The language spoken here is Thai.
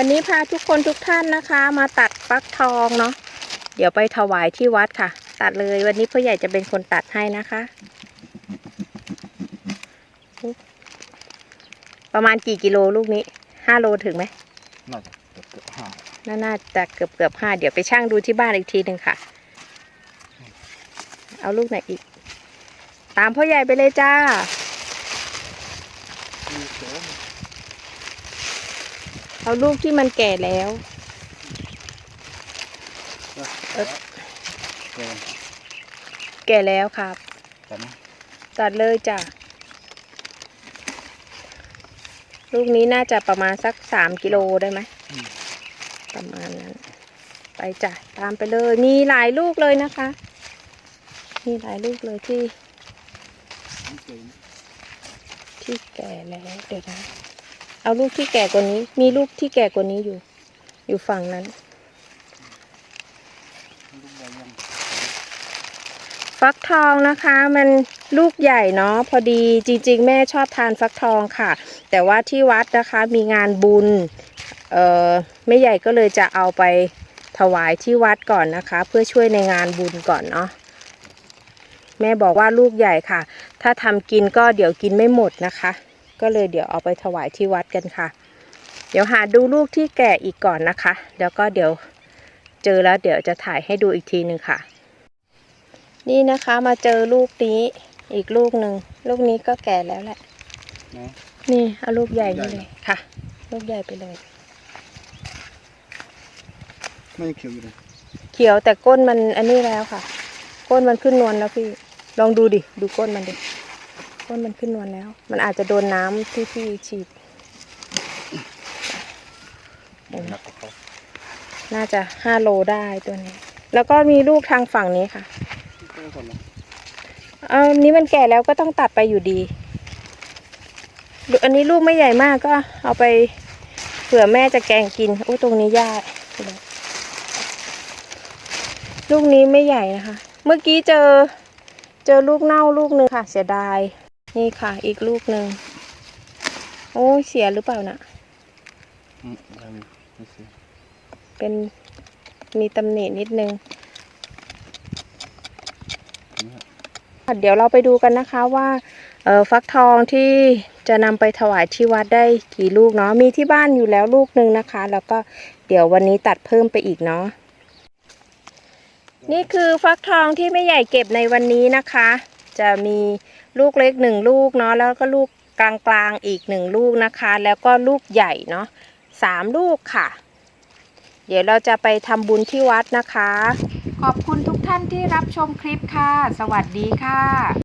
วันนี้พาทุกคนทุกท่านนะคะ มาตัดฟักทองเนาะเดี๋ยวไปถวายที่วัดค่ะ ตัดเลยวันนี้พ่อใหญ่จะเป็นคนตัดให้นะคะ ประมาณกี่กิโลลูกนี้ห้าโลถึงไหมน่าจะเกือบเกือบห้าน่าน่าจะเกือบเกือบห้าเดี๋ยวไปช่างดูที่บ้านอีกทีหนึ่งค่ะ เอาลูกไหนอีก ตามพ่อใหญ่ไปเลยจ้า มีเสริม เอาลูกที่มันแก่แล้วนะเอิ๊ดเกินแก่แล้วครับแต่นะตัดเลยจ้ะ ลูกนี้น่าจะประมาณสักสามกิโลได้ไหมอืมประมาณนั้น ไปจ้ะ ตามไปเลย มีหลายลูกเลยนะคะ มีหลายลูกเลยที่ไม่เกินที่แก่แล้ว เดี๋ยวนะ เอาลูกที่แก่กว่านี้ มีลูกที่แก่กว่านี้อยู่ อยู่ฝั่งนั้น ฟักทองนะคะ มันลูกใหญ่เนาะพอดีจริง ๆ แม่ชอบทานฟักทองค่ะ แต่ว่าที่วัดนะคะมีงานบุญเอ่อแม่ใหญ่ก็เลยจะเอาไปถวายที่วัดก่อนนะคะ เพื่อช่วยในงานบุญก่อนเนาะแม่บอกว่าลูกใหญ่ค่ะ ถ้าทำกินก็เดี๋ยวกินไม่หมดนะคะ ก็เลยเดี๋ยวเอาไปถวายที่วัดกันค่ะ เดี๋ยวหาดูลูกที่แก่อีกก่อนนะคะเดี๋ยวก็เดี๋ยวเจอแล้วเดี๋ยวจะถ่ายให้ดูอีกทีหนึ่งค่ะ นี่นะคะมาเจอลูกนี้อีกลูกหนึ่งลูกนี้ก็แก่แล้วแหละนะนี่เอาลูกใหญ่นี่ใหญ่เลนะยค่ะ ลูกใหญ่ไปเลยไม่เขียวอยู่เลยเขียวแต่ก้นมันอันนี้แล้วค่ะ ก้นมันขึ้นนวลแล้วพี่ ลองดูดิ ดูก้นมันดิ ก้นมันขึ้นนวลแล้ว มันอาจจะโดนน้ำที่พี่ฉีดเห็นไหมหนักกว่าเขาน่าจะห้าโลได้ตัวนี้ แล้วก็มีลูกทางฝั่งนี้ค่ะที่ตัวก่อนนะเอานี้มันแก่แล้วก็ต้องตัดไปอยู่ดีดูอันนี้ลูกไม่ใหญ่มากก็เอาไปเผื่อแม่จะแกงกินโอ้ตรงนี้ยากลูกนี้ไม่ใหญ่นะคะ เมื่อกี้เจอเจอลูกเน่าลูกหนึ่งค่ะ เสียดาย นี่ค่ะ อีกลูกหนึ่ง โอ้ยเสียหรือเปล่านะอืมได้อยู่ไม่เสียเป็นมีตำหนินิดนึงนี่ฮะเดี๋ยวเราไปดูกันนะคะว่าเอ่อฟักทองที่จะนำไปถวายที่วัดได้กี่ลูกเนาะ มีที่บ้านอยู่แล้วลูกหนึ่งนะคะ แล้วก็เดี๋ยววันนี้ตัดเพิ่มไปอีกเนาะ นี่คือฟักทองที่ไม่ใหญ่เก็บในวันนี้นะคะ จะมีลูกเล็กหนึ่งลูกเนาะแล้วก็ลูกกลางๆอีกหนึ่งลูกนะคะ แล้วก็ลูกใหญ่เนาะสามลูกค่ะ เดี๋ยวเราจะไปทำบุญที่วัดนะคะ ขอบคุณทุกท่านที่รับชมคลิปค่ะ สวัสดีค่ะ